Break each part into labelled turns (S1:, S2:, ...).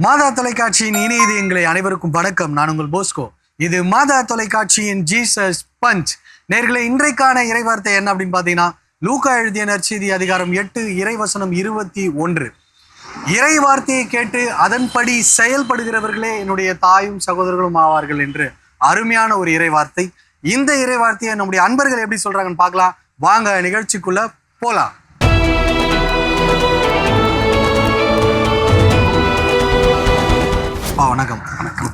S1: மாதா தொலைக்காட்சியின் இணைய எங்களை அனைவருக்கும் வணக்கம். நான் உங்கள் போஸ்கோ. இது மாதா தொலைக்காட்சியின் ஜீசஸ் பஞ்ச். நேர்களை இன்றைக்கான இறைவார்த்தை என்ன அப்படின்னு பார்த்தீங்கன்னா லூக்கா எழுதிய நற்செய்தி அதிகாரம் எட்டு இறைவசனம் இருபத்தி ஒன்று. இறை வார்த்தையை கேட்டு அதன்படி செயல்படுகிறவர்களே என்னுடைய தாயும் சகோதரர்களும் ஆவார்கள் என்று அருமையான ஒரு இறை வார்த்தை இந்த இறை வார்த்தையை நம்முடைய அன்பர்கள் எப்படி சொல்றாங்கன்னு பார்க்கலாம். வாங்க நிகழ்ச்சிக்குள்ள போலாம்.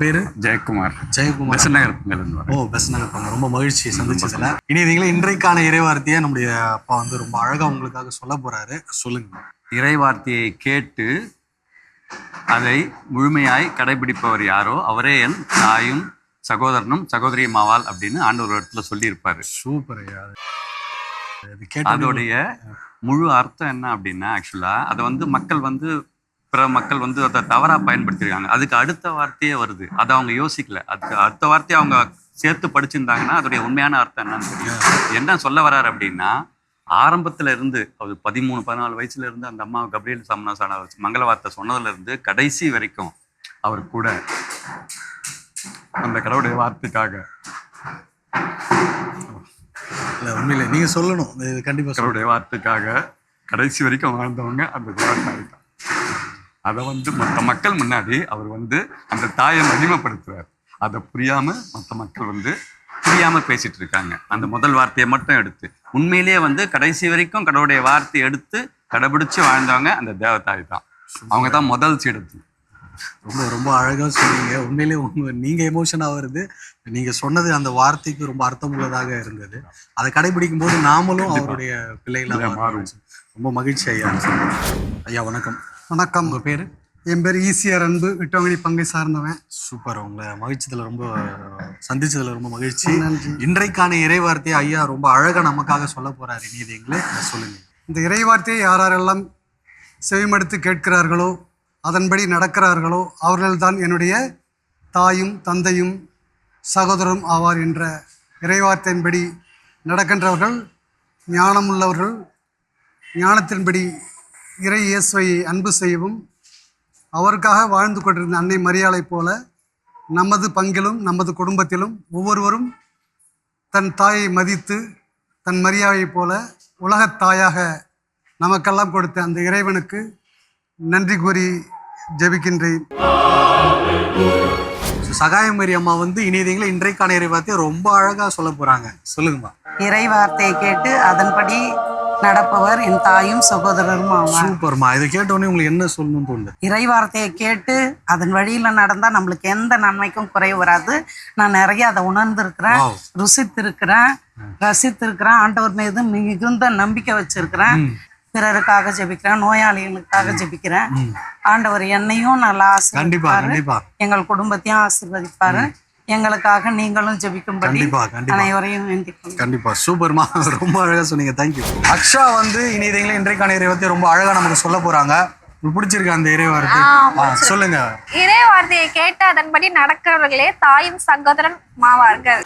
S1: பேரு?
S2: ஜெயக்குமார்.
S1: ஜெயக்குமார்.
S2: வரேன்
S1: ஓ பெஸ்ட் நகர் ரொம்ப மகிழ்ச்சி சந்திச்சதுல. இனி நீங்களே இன்றைக்கான இறைவார்த்தையை நம்முடைய அப்பா வந்து ரொம்ப அழகா உங்களுக்காக சொல்ல போறாரு. சொல்லுங்க.
S2: இறை வார்த்தையை கேட்டு அதை முழுமையாய் கடைபிடிப்பவர் யாரோ அவரே என் தாயும் சகோதரனும் சகோதரியும் ஆவாள் அப்படின்னு ஆண்டவர் ஒரு இடத்துல சொல்லியிருப்பாரு.
S1: சூப்பர்
S2: அதோடைய முழு அர்த்தம் என்ன அப்படின்னா ஆக்சுவலா அதை வந்து மக்கள் வந்து பிற மக்கள் வந்து அதை தவறா பயன்படுத்திருக்காங்க. அதுக்கு அடுத்த வார்த்தையே வருது. அதை அவங்க யோசிக்கல. அதுக்கு அடுத்த வார்த்தையை அவங்க சேர்த்து படிச்சிருந்தாங்கன்னா அதோடைய உண்மையான அர்த்தம் என்னன்னு தெரியும். என்ன சொல்ல வர்றாரு அப்படின்னா ஆரம்பத்துல இருந்து அது பதிமூணு பதினாலு வயசுல இருந்து அந்த அம்மா கப்ரியல் சமணசான மங்கள வார்த்தை சொன்னதுல இருந்து கடைசி வரைக்கும் அவர் கூட அந்த கடவுளுடைய வார்த்தைக்காக.
S1: இல்ல உண்மையில நீங்க சொல்லணும். இது கண்டிப்பா சொல்லணும்.
S2: கடவுளுடைய வார்த்தைக்காக கடைசி வரைக்கும் வாழ்ந்தவங்க அந்த தான் அதை வந்து மற்ற மக்கள் முன்னாடி அவர் வந்து அந்த தாயை மகிமைப்படுத்துவார் அதை புரியாம மற்ற மக்கள் வந்து புரியாம பேசிட்டு இருக்காங்க. அந்த முதல் வார்த்தையை மட்டும் எடுத்து உண்மையிலேயே வந்து கடைசி வரைக்கும் கடவுளுடைய வார்த்தையை எடுத்து கடைபிடிச்சு வாழ்ந்தவங்க அந்த தேவதாய் தான். அவங்க தான் முதல் சீடத்து
S1: ரொம்ப ரொம்ப அழகா சொன்னீங்க. உண்மையிலேயே உங்க நீங்க எமோஷனா வருது. நீங்க சொன்னது அந்த வார்த்தைக்கு ரொம்ப அர்த்தமுள்ளதாக இருந்தது. அதை கடைபிடிக்கும் போது நாமளும் அவருடைய பிள்ளைகளா
S2: இல்ல,
S1: மாறுவோம். ரொம்ப மகிழ்ச்சி ஐயா. ஐயா வணக்கம்.
S3: வணக்கம்.
S1: உங்க பேரு?
S3: என் பேர் ஈசிஆர் அன்பு விட்டவங்கடி பங்கை சார்ந்தவன்.
S1: சூப்பர். உங்களை மகிழ்ச்சியதுல ரொம்ப சந்திச்சதுல ரொம்ப மகிழ்ச்சி. இன்றைக்கான இறைவார்த்தையை ஐயா ரொம்ப அழகா நமக்காக சொல்ல போறாரு. நீதிங்களே சொல்லுங்க.
S3: இந்த இறைவார்த்தையை யார் யாரெல்லாம் செவிமடுத்து கேட்கிறார்களோ அதன்படி நடக்கிறார்களோ அவர்கள்தான் என்னுடைய தாயும் தந்தையும் சகோதரரும் ஆவார் என்ற இறைவார்த்தையின்படி நடக்கின்றவர்கள் ஞானமுள்ளவர்கள் ஞானத்தின்படி இறை இயேசுவை அன்பு செய்யவும் அவருக்காக வாழ்ந்து கொண்டிருந்த அன்னை மரியாளை போல நமது பங்கிலும் நமது குடும்பத்திலும் ஒவ்வொருவரும் தன் தாயை மதித்து தன் மரியாதையைப் போல உலகத் தாயாக நமக்கெல்லாம் கொடுத்த அந்த இறைவனுக்கு நன்றி கூறி ஜெபிக்கின்றேன்.
S1: சகாயமரி அம்மா வந்து இனியதீங்களே இன்றைக்கான இறைவார்த்தையை ரொம்ப அழகா சொல்ல போறாங்க. சொல்லுங்கம்மா.
S4: இறை வார்த்தையை கேட்டு அதன்படி நடப்பவர் என் தாயும் சகோதரரும் ஆவார்.
S1: சூப்பர்மா. இதை கேட்ட உடனே உங்களுக்கு என்ன சொல்லணும்னு தோணுது
S4: இறை வார்த்தையை கேட்டு அதன் வழியில நடந்தா நம்மளுக்கு எந்த நன்மைக்கும் குறைவு வராது. நான் நிறைய அதை உணர்ந்திருக்கிறேன். ருசித்திருக்கிறேன் ரசித்திருக்கிறேன். ஆண்டவர் மீது மிகுந்த நம்பிக்கை வச்சிருக்கிறேன். பிறருக்காக ஜெபிக்கிறேன் நோயாளிகளுக்காக ஜெபிக்கிறேன். ஆண்டவர் என்னையும் நல்லா ஆசீர்வதிப்பாரு. எங்கள் குடும்பத்தையும் ஆசீர்வதிப்பாரு. எங்களுக்காக நீங்களும் ஜெபிக்கும்படி
S1: கண்டிப்பா கண்டிப்பா.
S4: அனைவரையும்.
S1: கண்டிப்பா. சூப்பர்மா ரொம்ப அழகா சொன்னீங்க. தேங்க்யூ அக்ஷா வந்து இனியதீங்களே இன்றைக்கான இறைவார்த்தையை ரொம்ப அழகா நமக்கு சொல்ல போறாங்க. உங்களுக்கு பிடிச்சிருக்க அந்த இறைவார்த்தை? ஆ, சொல்லுங்க.
S5: இறை வார்த்தையை கேட்டு அதன்படி நடக்கிறவர்களே தாயும் சகோதரன் மாவார்கள்.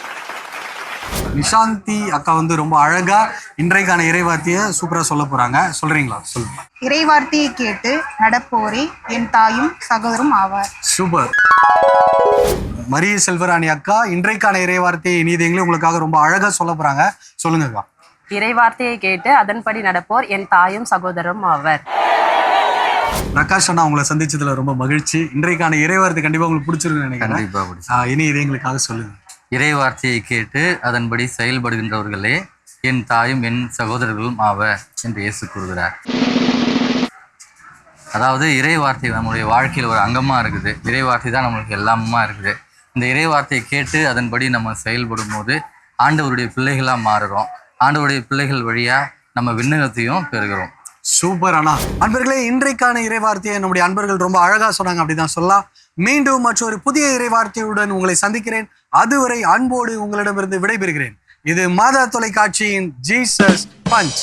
S1: நிஷாந்தி அக்கா வந்து ரொம்ப அழகா இன்றைக்கான இறைவார்த்தையை சூப்பரா சொல்ல போறாங்க. சொல்றீங்களா? சொல்லுங்க.
S6: இறைவார்த்தையை கேட்டு நடப்போரே என் தாயும் சகோதரும் ஆவார்.
S1: சூப்பர். மரிய செல்வராணி அக்கா இன்றைக்கான இறைவார்த்தையை நீதிங்களே உங்களுக்காக ரொம்ப அழகா சொல்ல போறாங்க. சொல்லுங்க அக்கா.
S7: இறைவார்த்தையை கேட்டு அதன்படி நடப்போர் என் தாயும் சகோதரரும் ஆவர்.
S1: பிரகாஷ் அண்ணா உங்களை சந்திச்சதுல ரொம்ப மகிழ்ச்சி. இன்றைக்கான இறைவார்த்தை கண்டிப்பா உங்களுக்கு பிடிச்சிருக்குன்னு நினைக்கிறேன். இனி இதை எங்களுக்காக சொல்லுங்க.
S8: இறை வார்த்தையை கேட்டு அதன்படி செயல்படுகின்றவர்களே என் தாயும் என் சகோதரர்களும் ஆவர் என்று இயேசு கூறுகிறார். அதாவது இறை வார்த்தை நம்மளுடைய வாழ்க்கையில் ஒரு அங்கமாக இருக்குது. இறை வார்த்தை தான் நம்மளுக்கு எல்லாமா இருக்குது. இந்த இறை வார்த்தையை கேட்டு அதன்படி நம்ம செயல்படும் போது ஆண்டவருடைய பிள்ளைகளாக மாறுறோம். ஆண்டவருடைய பிள்ளைகள் வழியாக நம்ம விண்ணகத்தையும் பெறுகிறோம்.
S1: சூப்பர் அண்ணா. அன்பர்களே இன்றைக்கான இறைவார்த்தையை நம்முடைய அன்பர்கள் ரொம்ப அழகாக சொன்னாங்க அப்படிதான் சொல்லலாம். மீண்டும் மற்றொரு புதிய இறைவார்த்தையுடன் உங்களை சந்திக்கிறேன். அதுவரை அன்போடு உங்களிடமிருந்து விடைபெறுகிறேன். இது மாதா தொலைக்காட்சியின் ஜீசஸ் பஞ்ச்.